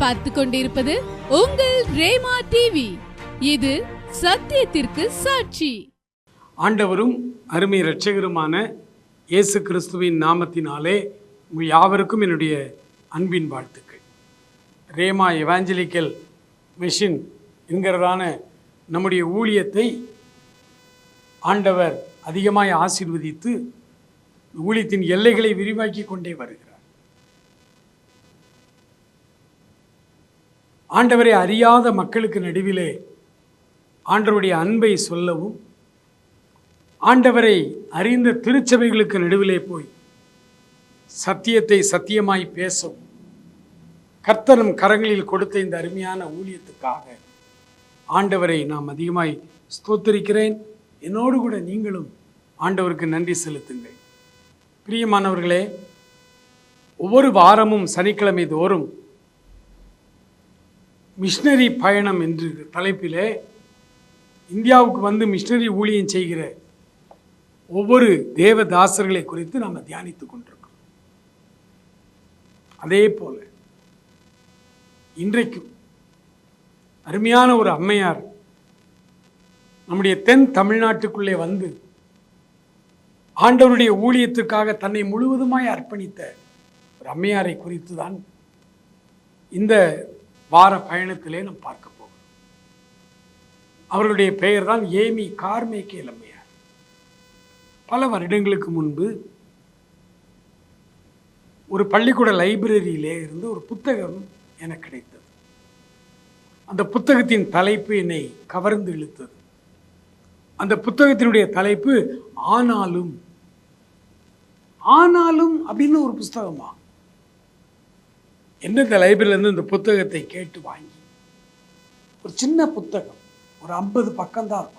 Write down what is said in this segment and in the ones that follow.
பார்த்து கொண்டிருப்பது உங்கள் ரேமா டிவி இது சத்தியத்திற்கு சாட்சி. ஆண்டவரும் அருமை இரட்சகருமான இயேசு கிறிஸ்துவின் நாமத்தினாலே உங்கள் யாவருக்கும் என்னுடைய அன்பின் வாழ்த்துக்கள். ரேமா எவாஞ்சலிக்கல் மிஷின் என்கிறதான நம்முடைய ஊழியத்தை ஆண்டவர் அதிகமாய் ஆசீர்வதித்து ஊழியத்தின் எல்லைகளை விரிவாக்கி கொண்டே வருகிறார். ஆண்டவரை அறியாத மக்களுக்கு நடுவிலே ஆண்டவருடைய அன்பை சொல்லவும் ஆண்டவரை அறிந்த திருச்சபைகளுக்கு நடுவிலே போய் சத்தியத்தை சத்தியமாய் பேசவும். கர்த்தரும் கரங்களில் கொடுத்த இந்த அருமையான ஊழியத்துக்காக ஆண்டவரை நாம் அதிகமாய் ஸ்தோத்தரிக்கிறேன். என்னோடு கூட நீங்களும் ஆண்டவருக்கு நன்றி செலுத்துங்கள். பிரியமானவர்களே ஒவ்வொரு வாரமும் சனிக்கிழமை தோறும் மிஷினரி பயணம் என்று தலைப்பிலே இந்தியாவுக்கு வந்து மிஷினரி ஊழியம் செய்கிற ஒவ்வொரு தேவதாசர்களை குறித்து நாம் தியானித்துக் கொண்டிருக்கிறோம். அதே போல இன்றைக்கும் அருமையான ஒரு அம்மையார் நம்முடைய தென் தமிழ்நாட்டுக்குள்ளே வந்து ஆண்டவருடைய ஊழியத்துக்காக தன்னை முழுவதுமாய் அர்ப்பணித்த ஒரு அம்மையாரை குறித்து தான் இந்த வார பயணத்திலே நாம் பார்க்க போகிறோம் அவர்களுடைய பெயர் தான் ஏமி கார்மேக்கே இளமையார் பல வருடங்களுக்கு முன்பு ஒரு பள்ளிக்கூட லைப்ரரியிலே இருந்து ஒரு புத்தகம் எனக்கு கிடைத்தது. அந்த புத்தகத்தின் தலைப்பு என்னை கவர்ந்து இழுத்தது. அந்த புத்தகத்தினுடைய தலைப்பு ஆனாலும். ஆனாலும் அப்படின்னு ஒரு புஸ்தகமா? எந்தெந்த லைப்ரரியிலேருந்து இந்த புத்தகத்தை கேட்டு வாங்கி ஒரு சின்ன புத்தகம் ஒரு ஐம்பது பக்கம்தான் இருக்கும்.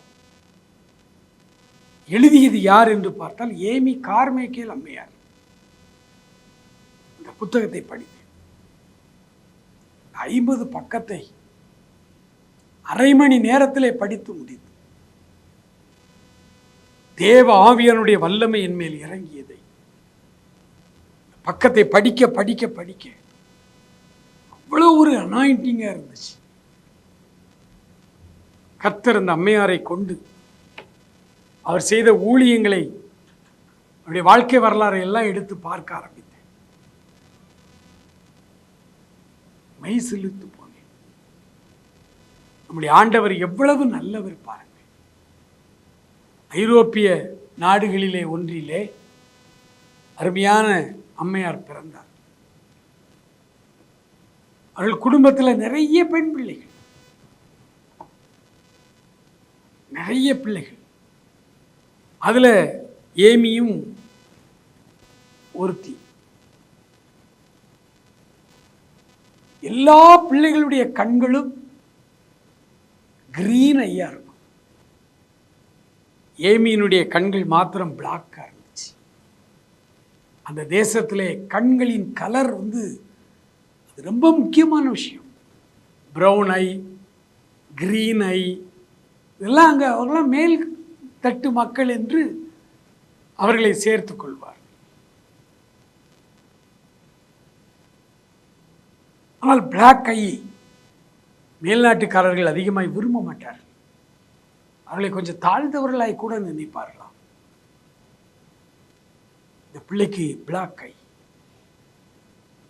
எழுதியது யார் என்று பார்த்தால் ஏமி கார்மேக்கேல் அம்மையார். இந்த புத்தகத்தை படித்தேன். ஐம்பது பக்கத்தை அரை மணி நேரத்திலே படித்து முடித்து தேவ ஆவியனுடைய வல்லமை என் மேல் இறங்கியதை. பக்கத்தை படிக்க படிக்க படிக்க அவ்வளோ ஒரு அனாயிண்டிங்காக இருந்துச்சு. கத்தர் அந்த அம்மையாரை கொண்டு அவர் செய்த ஊழியங்களை அவருடைய வாழ்க்கை வரலாறை எல்லாம் எடுத்து பார்க்க ஆரம்பித்தேன் மெய் செலுத்து போனேன். நம்முடைய ஆண்டவர் எவ்வளவு நல்லவர் பாருங்கள். ஐரோப்பிய நாடுகளிலே ஒன்றிலே அருமையான அம்மையார் பிறந்தார். அவர்கள் குடும்பத்தில் நிறைய பெண் பிள்ளைகள். நிறைய பிள்ளைகள். அதில் ஏமியும் ஒருத்தி. எல்லா பிள்ளைகளுடைய கண்களும் கிரீன் ஐயா இருக்கும். ஏமியினுடைய கண்கள் மாத்திரம் பிளாக்காக இருந்துச்சு. அந்த தேசத்திலே கண்களின் கலர் வந்து ரொம்ப முக்கியமான விஷயம். ப்ரௌன் ஐ கிரீன் ஐ இதெல்லாம் அங்கே அவர்களாம் மேல் தட்டு மக்கள் என்று அவர்களை சேர்த்து கொள்வார். ஆனால் பிளாக் ஐ மேல்நாட்டுக்காரர்கள் அதிகமாய் விரும்ப மாட்டார்கள். அவர்களை கொஞ்சம் தாழ்ந்தவர்களாய் கூட நினைப்பார்களாம். இந்த பிள்ளைக்கு பிளாக் ஐ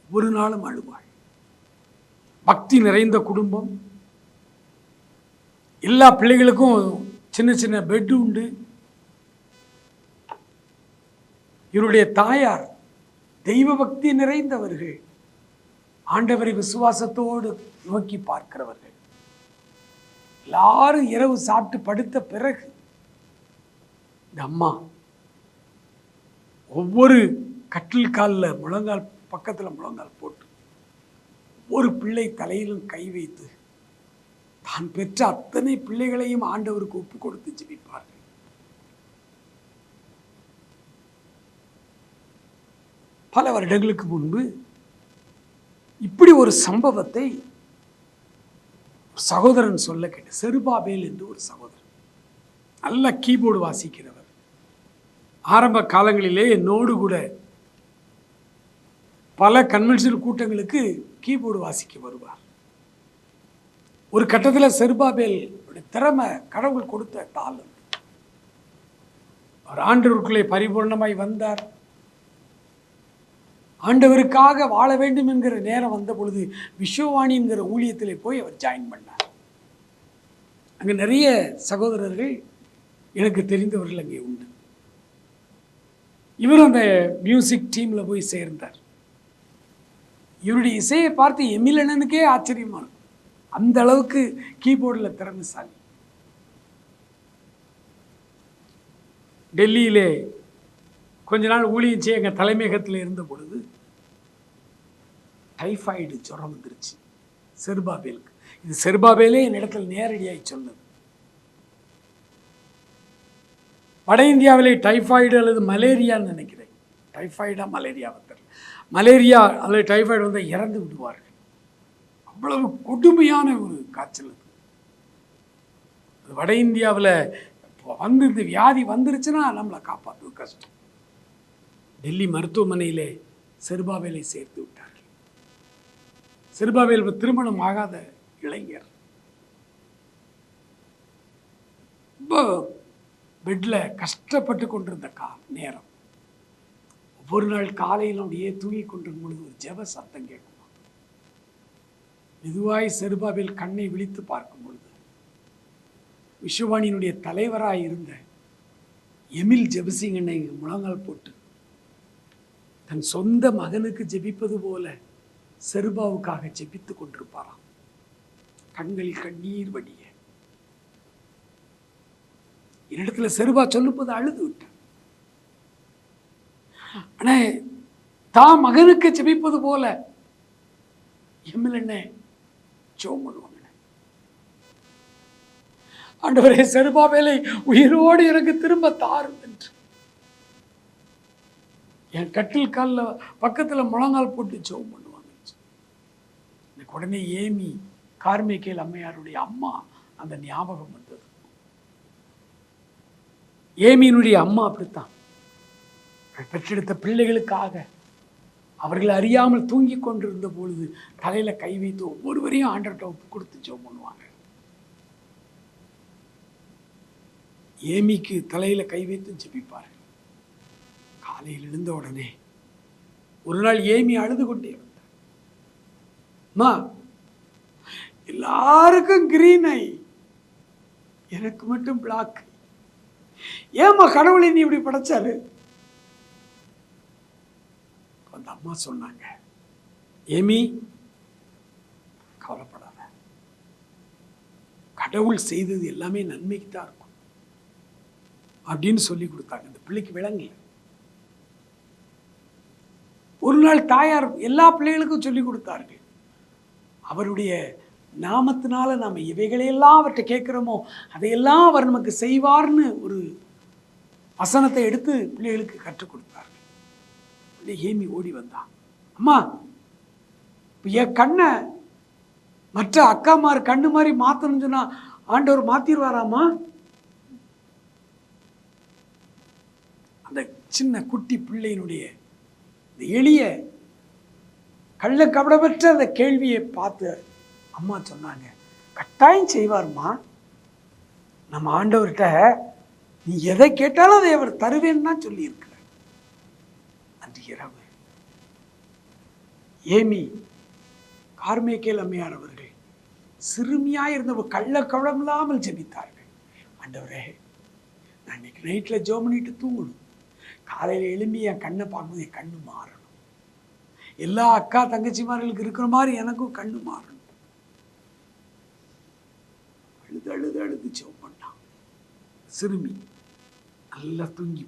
ஒரு நாளும் அழுவாள். பக்தி நிறைந்த குடும்பம். எல்லா பிள்ளைகளுக்கும் சின்ன சின்ன பெட் உண்டு. இவருடைய தாயார் தெய்வ பக்தி நிறைந்தவர்கள். ஆண்டவரை விசுவாசத்தோடு நோக்கி பார்க்கிறவர்கள். எல்லாரும் இரவு சாப்பிட்டு படுத்த பிறகு இந்த அம்மா ஒவ்வொரு கட்டில் காலில் முழங்கால் பக்கத்தில் முழங்கால் போட்டு ஒரு பிள்ளை தலையிலும் கை வைத்து தான் பெற்ற அத்தனை பிள்ளைகளையும் ஆண்டவருக்கு ஒப்பு கொடுத்து ஜெபிப்பார்கள். பல வருடங்களுக்கு முன்பு இப்படி ஒரு சம்பவத்தை சகோதரன் சொல்ல கேட்டு செருபாபேல் என்று ஒரு சகோதரன். நல்ல கீபோர்டு வாசிக்கிறவர். ஆரம்ப காலங்களிலே என்னோடு கூட பல கன்வென்ஷன் கூட்டங்களுக்கு கீபோர்டு வாசிக்க வருவார். ஒரு கட்டத்தில் செருபாபேல் திறமை கடவுள் கொடுத்த தாளம் அவர் ஆண்டவருக்குள்ளே பரிபூர்ணமாய் வந்தார். ஆண்டவருக்காக வாழ வேண்டும் என்கிற நேரம் வந்த பொழுது விஸ்வவாணி என்கிற ஊழியத்திலே போய் அவர் ஜாயின் பண்ணார். அங்கே நிறைய சகோதரர்கள் எனக்கு தெரிந்தவர்கள் அங்கே உண்டு. இவர் அந்த மியூசிக் டீமில் போய் சேர்ந்தார். இவருடைய இசையை பார்த்து எமிலனனுக்கே ஆச்சரியமா இருக்கும் அந்த அளவுக்கு கீபோர்டில் திறமைசாலி. டெல்லியிலே கொஞ்ச நாள் ஊழியம் செய்ய எங்கள் தலைமையகத்தில் இருந்த பொழுது டைஃபாய்டு ஜுரம் வந்துருச்சு. செருபாபேலுக்கு. இது செருபாபேலே என் இடத்துல நேரடியாக சொன்னது. வட இந்தியாவிலே டைஃபாய்டு அல்லது மலேரியான்னு நினைக்கிறேன். டைஃபாய்டா மலேரியா தெரியல மலேரியா அல்லது டைஃபாய்டு வந்து இறந்து விடுவார்கள். அவ்வளவு கொடுமையான ஒரு காய்ச்சல் அது. அது வட இந்தியாவில் வந்து இந்த வியாதி வந்துருச்சுன்னா நம்மளை காப்பாற்றுவது கஷ்டம். டெல்லி மருத்துவமனையில் செருபாவேலை சேர்த்து விட்டார்கள். செருபாவேல் திருமணம் ஆகாத இளைஞர். ரொம்ப பெட்டில் கஷ்டப்பட்டு கொண்டிருந்த கா நேரம். ஒவ்வொரு நாள் காலையில் அப்படியே தூங்கி கொண்டிருக்கும் பொழுது ஒரு ஜெப சத்தம் கேட்குமா? மெதுவாய் செருபாவில் கண்ணை விழித்து பார்க்கும் பொழுது விஸ்வவாணியினுடைய தலைவராக இருந்த எமில் ஜெபசிங்கனை முழங்கால் போட்டு தன் சொந்த மகனுக்கு ஜெபிப்பது போல செருபாவுக்காக ஜெபித்து கொண்டிருப்பாராம். கண்களில் கண்ணீர் வடிய. என்னிடத்துல செருபா சொல்லும்போது அழுது விட்டான். அண்ணே தான் மகனுக்கு செபிப்பது போல. எம்எல் என்ன? ஜோம் பண்ணுவாங்க ஆண்டவரே செருபாவேலை உயிரோடு எனக்கு திரும்ப தாரும் என்று. என் கட்டில் காலில் பக்கத்தில் முழங்கால் போட்டு ஜெபம் பண்ணுவாங்க எனக்கு உடனே ஏமி கார்மிகேல் அம்மையாருடைய அம்மா அந்த ஞாபகம் வந்தது. ஏமியினுடைய அம்மா அப்படித்தான். பெற்றெடுத்த பிள்ளைகளுக்காக அவர்கள் அறியாமல் தூங்கி கொண்டிருந்த பொழுது தலையில் கை வைத்து ஒவ்வொருவரையும் ஆண்டர்கிட்ட ஒப்பு கொடுத்து ஜோம் பண்ணுவாங்க. ஏமிக்கு தலையில் கை வைத்து ஜெபிப்பார்கள். காலையில் எழுந்த உடனே ஒரு நாள் ஏமி அழுது கொண்டே வந்தார். அம்மா எல்லாருக்கும் கிரீன் ஐ எனக்கு மட்டும் பிளாக் ஏம்மா கடவுளை நீ இப்படி படைச்சாரு? அந்த அம்மா சொன்னாங்க. ஏமி கவலைப்படாத. கடவுள் செய்தது எல்லாமே நன்மைக்கு தான் இருக்கும். அப்படின்னு சொல்லி கொடுத்தாங்க. இந்த பிள்ளைக்கு விளங்கல ஒரு நாள் தாயார் எல்லா பிள்ளைகளுக்கும் சொல்லி கொடுத்தார்கள். அவருடைய நாமத்தினால நாம் இவைகளையெல்லாம் அவர்கிட்ட கேட்குறோமோ அதையெல்லாம் அவர் நமக்கு செய்வார்னு ஒரு வசனத்தை எடுத்து பிள்ளைகளுக்கு கற்றுக் கொடுத்தார். பிள்ளை ஏமி ஓடி வந்தான் அம்மா என் கண்ணை மற்ற அக்காமார் கண்ணு மாதிரி மாற்றணும்னு சொன்னா ஆண்டவர் மாற்றிடுவாராம்மா அந்த சின்ன குட்டி பிள்ளையினுடைய இந்த எளிய கள்ள கபடமற்ற அந்த கேள்வியை பார்த்து அம்மா சொன்னாங்க கட்டாயம் செய்வார்மா நம்ம ஆண்டவர்கிட்ட நீ எதை கேட்டாலும் அதை அவர் தருவேன்னு தான் சொல்லியிருக்கு. அன்று இரவு ஏமி கார்மேக்கேல் அம்மையார் அவர்கள் சிறுமியாக இருந்தவ கள்ளக்கவலம் கள்ள இல்லாமல் ஜெபித்தார்கள். ஆண்டவரே நான் இன்னைக்கு நைட்டில் ஜோ பண்ணிட்டு தூங்கணும். காலையில் எழும்பி என் கண்ணை பார்க்கும்போது என் கண்ணு மாறணும். எல்லா அக்கா தங்கச்சிமார்களுக்கு இருக்கிற மாதிரி எனக்கும் கண்ணு மாறணும். அழுது அழுது அழுது ஜெபம் பண்ணான். சிறுமி நல்லா தூங்கி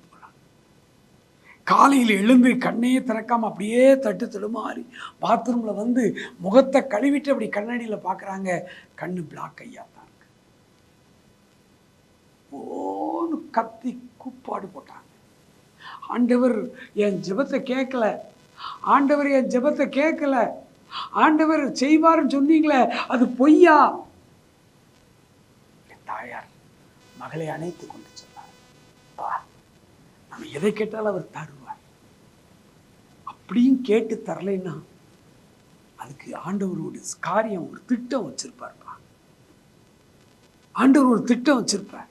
காலையில் எழுந்து கண்ணையே திறக்காமல் அப்படியே தட்டு தடுமாறி பாத்ரூமில் வந்து முகத்தை கழுவிட்டு அப்படி கண்ணாடியில் பார்க்குறாங்க கண்ணு பிளாக் ஐயா தான் இருக்கு. ஓன்னு கத்தி கூப்பாடு போட்டாங்க. ஆண்டவர் என் ஜெபத்தை கேட்கல. ஆண்டவர் என் ஜெபத்தை கேட்கல. ஆண்டவர் செய்வாருன்னு சொன்னீங்களே அது பொய்யா? என் தாயார் மகளை அணைத்து கொண்டு சொன்னார். நம்ம எதை கேட்டாலும் அவர் தருவார். அப்படியும் கேட்டு தரலைன்னா அதுக்கு ஆண்டவரோட காரியம் ஒரு திட்டம் வச்சிருப்பார்ப்பா. ஆண்டவர் ஒரு திட்டம் வச்சிருப்பார்.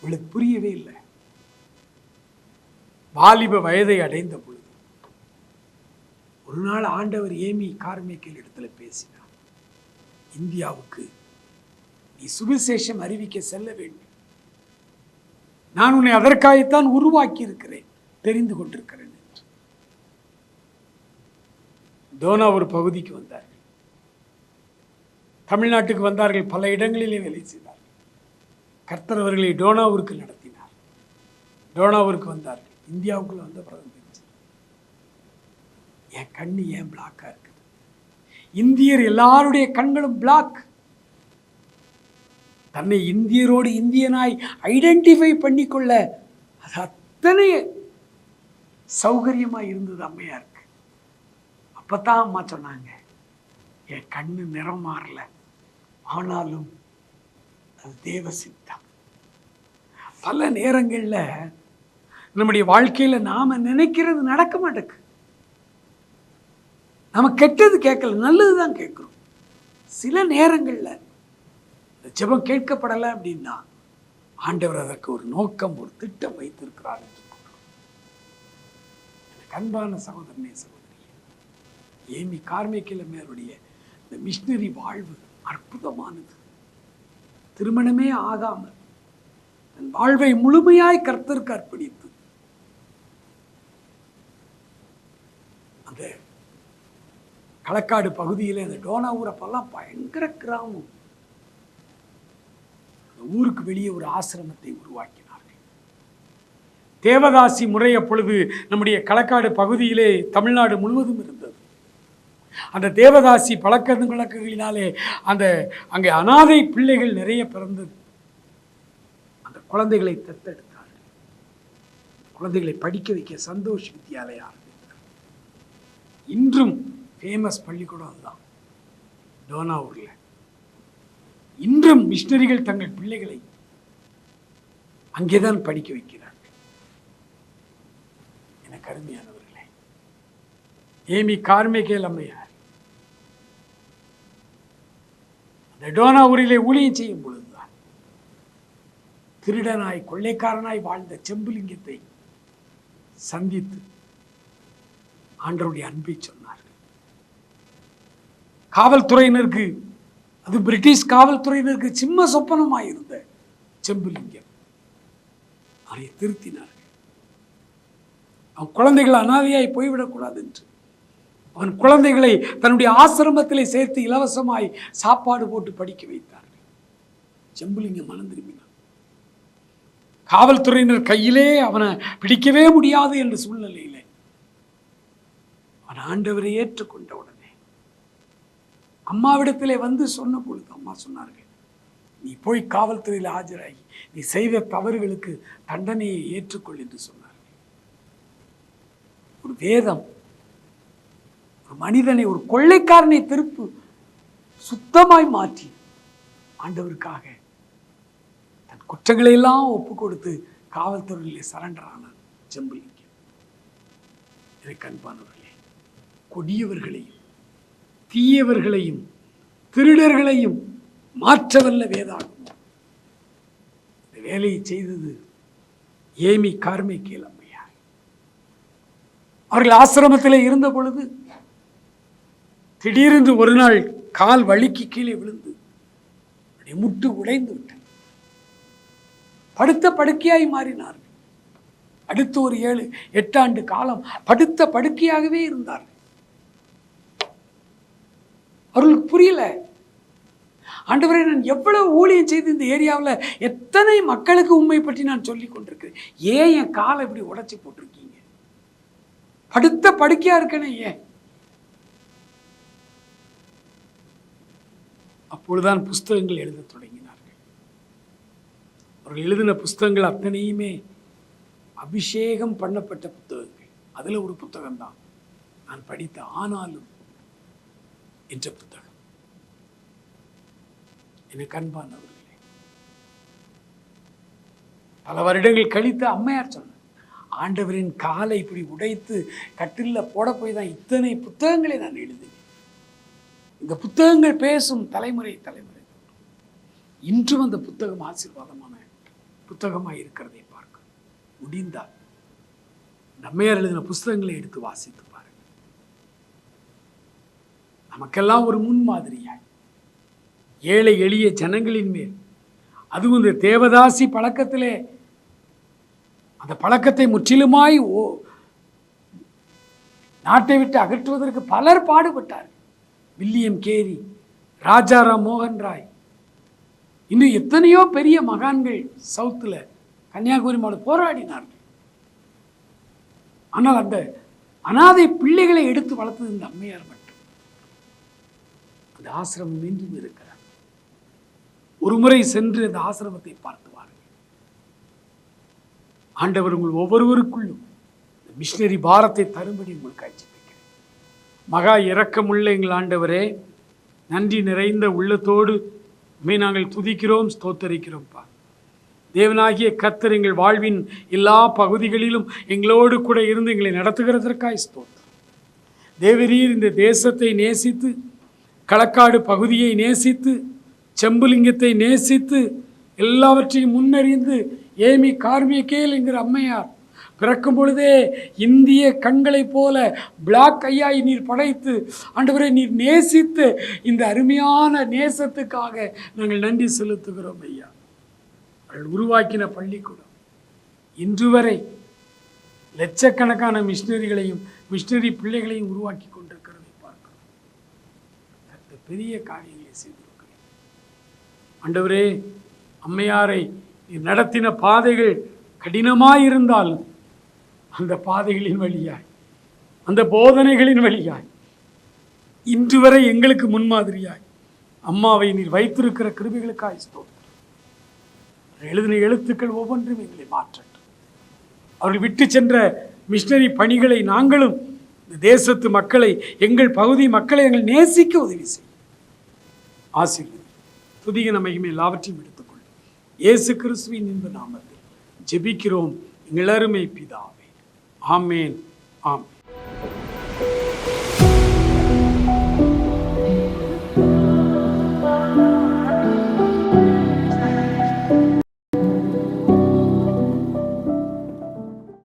இவளுக்கு புரியவே இல்லை. வாலிப வயதை அடைந்த பொழுது ஒரு நாள் ஆண்டவர் ஏமி கார்மேக்கல் இடத்துல பேசினார். இந்தியாவுக்கு நீ சுவிசேஷம் அறிவிக்க செல்ல வேண்டும். நான் உன்னை அதற்காகத்தான் உருவாக்கி இருக்கிறேன் தெரிந்து கொண்டிருக்கிறேன் என்று. தோனா ஒரு பகுதிக்கு வந்தார்கள் தமிழ்நாட்டுக்கு வந்தார்கள் பல இடங்களிலே வேலை செய்தார்கள் கர்த்தர் அவர்களை டோனாவூருக்கு நடத்தினார். டோனாவூருக்கு வந்தார்கள் இந்தியாவுக்குள்ள வந்த பிரதமர் என் கண்ணு ஏன் பிளாக்காக இருக்குது? இந்தியர் எல்லாருடைய கண்களும் பிளாக் தன்னை இந்தியரோடு இந்தியனாய் ஐடென்டிஃபை பண்ணிக்கொள்ள அது அத்தனை சௌகரியமாக இருந்தது அம்மையாருக்கு. அப்பதான் அம்மா சொன்னாங்க என் கண்ணு நிறம் மாறல ஆனாலும் அது தேவ சித்தம் பல நேரங்களில் நம்முடைய வாழ்க்கையில் நாம் நினைக்கிறது நடக்க மாட்டேக்கு. நம்ம கெட்டது கேட்கல நல்லது தான் கேட்குறோம். சில நேரங்களில் ஜெபம் கேட்கப்படலை அப்படின்னா ஆண்டவர் அதற்கு ஒரு நோக்கம் ஒரு திட்டம் வைத்திருக்கிறார் என்று எனக்கு அன்பான சகோதரனே சகோதரி ஏமி கார்மிக்கிழமையருடைய இந்த மிஷினரி வாழ்வு அற்புதமானது. திருமணமே ஆகாமல் தன் வாழ்வை முழுமையாய் கர்த்தருக்கு அர்ப்பணித்து அந்த களக்காடு பகுதியில் அந்த டோனா ஊரப்பெல்லாம் பயங்கர கிராமம். ஊருக்கு வெளியே ஒரு ஆசிரமத்தை உருவாக்கினார்கள். தேவதாசி முறை அப்பொழுது நம்முடைய களக்காடு பகுதியிலே தமிழ்நாடு முழுவதும் இருந்தது. அந்த தேவதாசி பழக்கது வழக்கங்களினாலே அந்த அங்கே அனாதை பிள்ளைகள் நிறைய பிறந்தது அந்த குழந்தைகளை தத்தெடுத்தார்கள். குழந்தைகளை படிக்க வைக்க சந்தோஷ் வித்யாலயா இன்றும் ஃபேமஸ் பள்ளிக்கூடம் அதுதான். டோனாவூரில். இன்றும் மிஷினரிகள் தங்கள் பிள்ளைகளை அங்கேதான் படிக்க வைக்கிறார்கள். எனக்கு கருமையானவர்களே ஏமி கார்மிகேல் அம்மையார் அந்த டோனாவூரிலே ஊழியம் செய்யும் பொழுதுதான் திருடனாய் கொள்ளைக்காரனாய் வாழ்ந்த செம்புலிங்கத்தை சந்தித்து ஆண்டருடைய அன்பை சொன்னார்கள். காவல்துறையினருக்கு அது பிரிட்டிஷ் காவல்துறையினருக்கு சிம்ம சொப்பனமாக இருந்த செம்புலிங்கம். அதை திருத்தினார்கள். அவன் குழந்தைகள் அனாதையாய் போய்விடக்கூடாது என்று அவன் குழந்தைகளை தன்னுடைய ஆசிரமத்திலே சேர்த்து இலவசமாய் சாப்பாடு போட்டு படிக்க வைத்தார்கள். செம்புலிங்கம் மனம் திரும்பினான். காவல்துறையினர் கையிலே அவனை பிடிக்கவே முடியாது என்ற சூழ்நிலையிலே அவன் ஆண்டவரை ஏற்றுக்கொண்ட உடனே அம்மாவிடத்திலே வந்து சொன்ன பொழுது அம்மா சொன்னார்கள் நீ போய் காவல்துறையில் ஆஜராகி நீ செய்த தவறுகளுக்கு தண்டனையை ஏற்றுக்கொள் என்று சொன்னார்கள். ஒரு வேதம் ஒரு மனிதனை ஒரு கொள்ளைக்காரனை திருப்பு சுத்தமாய் மாற்றி ஆண்டவருக்காக தன் குற்றங்களை எல்லாம் ஒப்பு கொடுத்து காவல்துறையிலே சரண்டர் ஆனான் செம்பலிங்கம் எனக்கு அன்பானவர்களே கொடியவர்களையும் தீயவர்களையும் திருடர்களையும் மாற்றவல்ல வேதாகும். இந்த வேலையை செய்தது ஏமி கார்மை அம்மையார் அவர்கள் ஆசிரமத்திலே இருந்த பொழுது திடீரென்று ஒரு நாள் கால் வழுக்கி கீழே விழுந்து அப்படி முட்டு உடைந்து விட்டது படுத்த படுக்கையாய் மாறினார்கள். அடுத்த ஒரு ஏழு எட்டாண்டு காலம் படுத்த படுக்கையாகவே இருந்தார்கள். அவர்களுக்கு புரியல. ஆண்டவரே நான் எவ்வளவு ஊழியம் செய்து இந்த ஏரியாவில் எத்தனை மக்களுக்கு உண்மை பற்றி நான் சொல்லி கொண்டிருக்கிறேன். ஏன் என் காலை இப்படி உடைச்சி போட்டிருக்கீங்க? படுத்த படுக்கையா இருக்கனே ஏன்? அப்பொழுதுதான் புஸ்தகங்கள் எழுதத் தொடங்கினார்கள். அவர்கள் எழுதின புஸ்தகங்கள் அத்தனையுமே அபிஷேகம் பண்ணப்பட்ட புத்தகங்கள். அதில் ஒரு புத்தகம்தான். நான் படித்த ஆனாலும் என்ற புத்தகம் எனக்கு அன்பானவர்களே பல வருடங்கள் கழித்து அம்மையார் சொன்னார் ஆண்டவரின் காலை இப்படி உடைத்து கட்டில்ல போட போய் தான் இத்தனை புத்தகங்களை நான் எழுதினேன். இந்த புத்தகங்கள் பேசும் தலைமுறை தலைமுறை. இன்றும் அந்த புத்தகம் ஆசீர்வாதமான புத்தகமாக இருக்கிறதை பார்க்க முடிந்தால் நம்மையார் எழுதின புஸ்தகங்களை எடுத்து வாசித்து நமக்கெல்லாம் ஒரு முன்மாதிரியாய். ஏழை எளிய ஜனங்களின் மேல். அதுவும் இந்த தேவதாசி பழக்கத்திலே. அந்த பழக்கத்தை முற்றிலுமாய் ஓ நாட்டை விட்டு அகற்றுவதற்கு பலர் பாடுபட்டார். வில்லியம் கேரி ராஜாராம் மோகன் ராய். இன்னும் எத்தனையோ பெரிய மகான்கள் சவுத்தில் கன்னியாகுமரி மாவட்டம் போராடினார்கள். ஆனால் அந்த அனாதை பிள்ளைகளை எடுத்து வளர்த்தது இந்த அம்மையார் மட்டும். அந்த ஆசிரமம் இன்றும் இருக்கிறார் ஒரு முறை சென்று அந்த ஆசிரமத்தை பார்த்து வாருங்கள். ஆண்டவர் உங்கள் ஒவ்வொருவருக்குள்ளும் இந்த மிஷினரி பாரத்தை தரும்படி உங்களுக்கு அழைச்சிருக்கிறேன். மகா இரக்கமுள்ள எங்கள் ஆண்டவரே நன்றி நிறைந்த உள்ளத்தோடு உண்மை நாங்கள் துதிக்கிறோம் ஸ்தோத்தரிக்கிறோம்ப்பா. தேவனாகிய கத்தர் எங்கள் வாழ்வின் எல்லா பகுதிகளிலும் எங்களோடு கூட இருந்து எங்களை நடத்துகிறதற்காய் ஸ்தோத்திரம். தேவரீர் இந்த தேசத்தை நேசித்து களக்காடு பகுதியை நேசித்து செம்புலிங்கத்தை நேசித்து எல்லாவற்றையும் முன்னறிந்து ஏமி கார்மிகேல் என்கிற அம்மையார் பிறக்கும் பொழுதே இந்திய கண்களைப் போல பிளாக் ஐயாய் நீர் படைத்து ஆண்டவரை நீர் நேசித்து இந்த அருமையான நேசத்துக்காக நாங்கள் நன்றி செலுத்துகிறோம் ஐயா. அவர்கள் உருவாக்கின பள்ளிக்கூடம். இன்று வரை லட்சக்கணக்கான மிஷினரிகளையும் மிஷினரி பிள்ளைகளையும் உருவாக்கி கொண்டிருக்கிறதை. பெரிய காரியங்களை செய்திருக்கிறேன். ஆண்டவரே அம்மையாரை நடத்தின பாதைகள் கடினமாயிருந்தாலும் அந்த பாதைகளின் வழியாய் அந்த போதனைகளின் வழியாய் இன்று வரை எங்களுக்கு முன்மாதிரியாய் அம்மாவை நீர் வைத்திருக்கிற கிருபிகளுக்காய் ஸ்தோத்திரம். எழுதின எழுத்துக்கள் ஒவ்வொன்றும் எங்களை மாற்றட்டும். அவர்கள் விட்டு சென்ற மிஷினரி பணிகளை நாங்களும் இந்த தேசத்து மக்களை எங்கள் பகுதி மக்களை எங்கள் நேசிக்க உதவி செய்யும் ஆசீர்வதி துதிக நம்மையுமே எல்லாவற்றையும் எடுத்துக்கொள்ளும் இயேசு கிறிஸ்துவின் இந்த நாமத்தில் ஜெபிக்கிறோம். இளருமை பிதாவே. ஆமேன். ஆம்